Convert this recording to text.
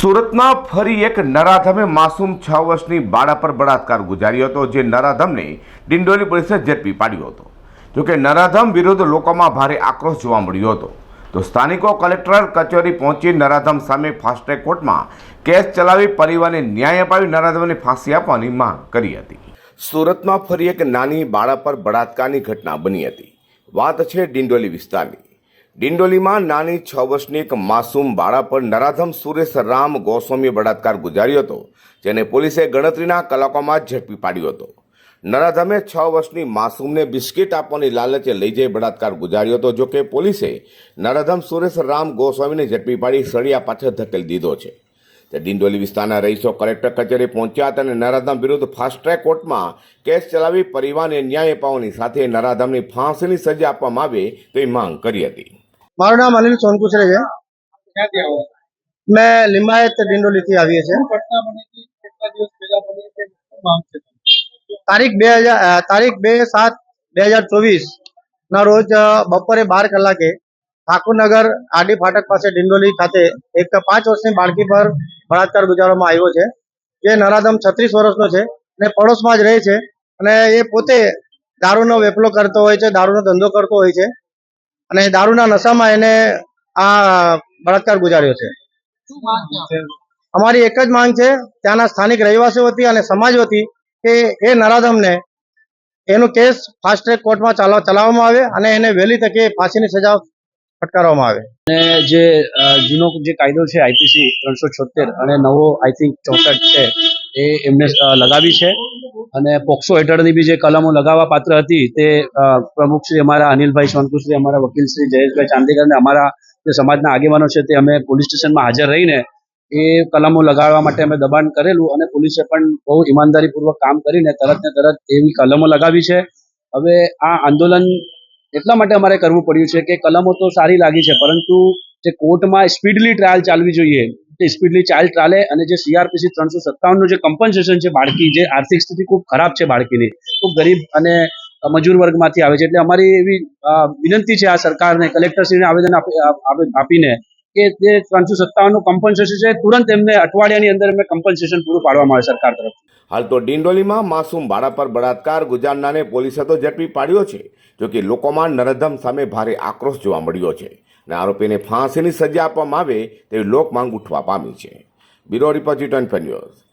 સુરતમાં ફરી એક નરાધમે માસૂમ છ વર્ષની બાળા પર બળાત્કાર ગુજાર્યો હતો, જે નરાધમને ડિંડોલી પોલીસે ઝડપી પાડ્યો હતો. જોકે નરાધમ વિરુદ્ધ લોકોમાં ભારે આક્રોશ જોવા મળ્યો હતો. તો સ્થાનિકો કલેક્ટર કચેરી પહોંચી નરાધમ સામે ફાસ્ટ્રેક કોર્ટમાં કેસ ચલાવી પરિવારને ન્યાય અપાવી નરાધમને ફાંસી આપવાની માંગ કરી હતી. સુરતમાં ફરી એક નાની બાળા પર બળાત્કારની ઘટના બની હતી. વાત છે ડિંડોલી વિસ્તારની. ડિંડોલીમાં નાની છ વર્ષની એક માસૂમ બાળા પર નરાધમ સુરેશ રામ ગોસ્વામીએ બળાત્કાર ગુજાર્યો હતો, જેને પોલીસે ગણતરીના કલાકોમાં જ ઝડપી પાડ્યો હતો. નરાધમે છ વર્ષની માસૂમને બિસ્કિટ આપવાની લાલચે લઈ જઈ બળાત્કાર ગુજાર્યો હતો જોકે પોલીસે નરાધમ સુરેશ રામ ગોસ્વામીને ઝડપી પાડી સળિયા પાછળ ધકેલી દીધો છે. તે ડિંડોલી વિસ્તારના રહીશો કલેક્ટર કચેરી પહોંચ્યા હતા અને નરાધમ વિરુદ્ધ ફાસ્ટ ટ્રેક કોર્ટમાં કેસ ચલાવી પરિવારને ન્યાય અપાવવાની સાથે નરાધમની ફાંસીની સજા આપવામાં આવે તેવી માંગ કરી હતી. મારું નામ અનિલ સોનકુસરે છે. મેં લિંબાયત ડિંડોલી થી આવીએ છીએ? તારીખ બે હજાર તારીખ બે સાત બે હજાર ચોવીસ ના રોજ બપોરે બાર કલાકે ઠાકુરનગર આડી ફાટક પાસે ડિંડોલી ખાતે એક પાંચ વર્ષની બાળકી પર બળાત્કાર ગુજારવામાં આવ્યો છે. જે નરાધમ છત્રીસ વર્ષનો છે અને પડોશમાં જ રહે છે અને એ પોતે દારૂનો વેપલો કરતો હોય છે દારૂનો ધંધો કરતો હોય છે. અને દારૂના નશામાં એને આ બળાત્કાર ગુજાર્યો છે? અમારી એક જ માંગ છે ત્યાંના સ્થાનિક રહેવાસીઓ વતી અને સમાજ વતી કે એ નરાધમને એનો કેસ ફાસ્ટ ટ્રેક કોર્ટમાં ચાલવા ચલાવવામાં આવે અને એને વહેલી તકે ફાંસીની સજા ફટકારવામાં આવે. અને જે જૂનો જે કાયદો છે આઈપીસી ત્રણસો છોતેર અને નવો આઈ થિંક ચોસઠ છે એ એમને લગાવી છે. અને પોક્સો હેઠળની બી જે કલમો લગાવવા પાત્ર હતી તે પ્રમુખ શ્રી અમારા અનિલભાઈ સોનકુશ્રી અમારા વકીલ શ્રી જયેશભાઈ ચાંદેકર અને અમારા જે સમાજના આગેવાનો છે તે અમે પોલીસ સ્ટેશનમાં હાજર રહીને એ કલમો લગાડવા માટે અમે દબાણ કરેલું અને પોલીસે પણ બહુ ઈમાનદારીપૂર્વક કામ કરીને તરત ને તરત એવી કલમો લગાવી છે. હવે આ આંદોલન એટલા માટે અમારે કરવું પડ્યું છે કે કલમો તો સારી લાગી છે, પરંતુ જે કોર્ટમાં સ્પીડલી ટ્રાયલ ચાલવી જોઈએ સ્પીડલી ચાલ ચાલે અને જે સીઆરપીસી ત્રણસો સત્તાવનનું જે કમ્પન્સેશન છે બાળકી, જે આર્થિક સ્થિતિ ખૂબ ખરાબ છે બાળકીની, ખૂબ ગરીબ અને મજૂર વર્ગમાંથી આવે છે. એટલે અમારી એવી વિનંતી છે આ સરકારને, કલેક્ટરશ્રીને આવેદન આપી- આપી- આપીને કે જે ત્રણસો સત્તાવનનું કમ્પન્સેશન છે, તુરંત એમને અઠવાડિયાની અંદર એમને કમ્પન્સેશન પૂરું પાડવામાં આવે સરકાર તરફથી. હાલ તો ડિંડોલીમાં માસૂમ બાળા પર બળાત્કાર ગુજારનારને પોલીસે તો ઝડપી પાડ્યો છે, જોકે લોકોમાં નરધમ સામે ભારે આક્રોશ જોવા મળ્યો છે. અને આરોપીને ફાંસીની સજા આપવામાં આવે તેવી લોક માંગ ઉઠવા પામી છે. Bureau report news.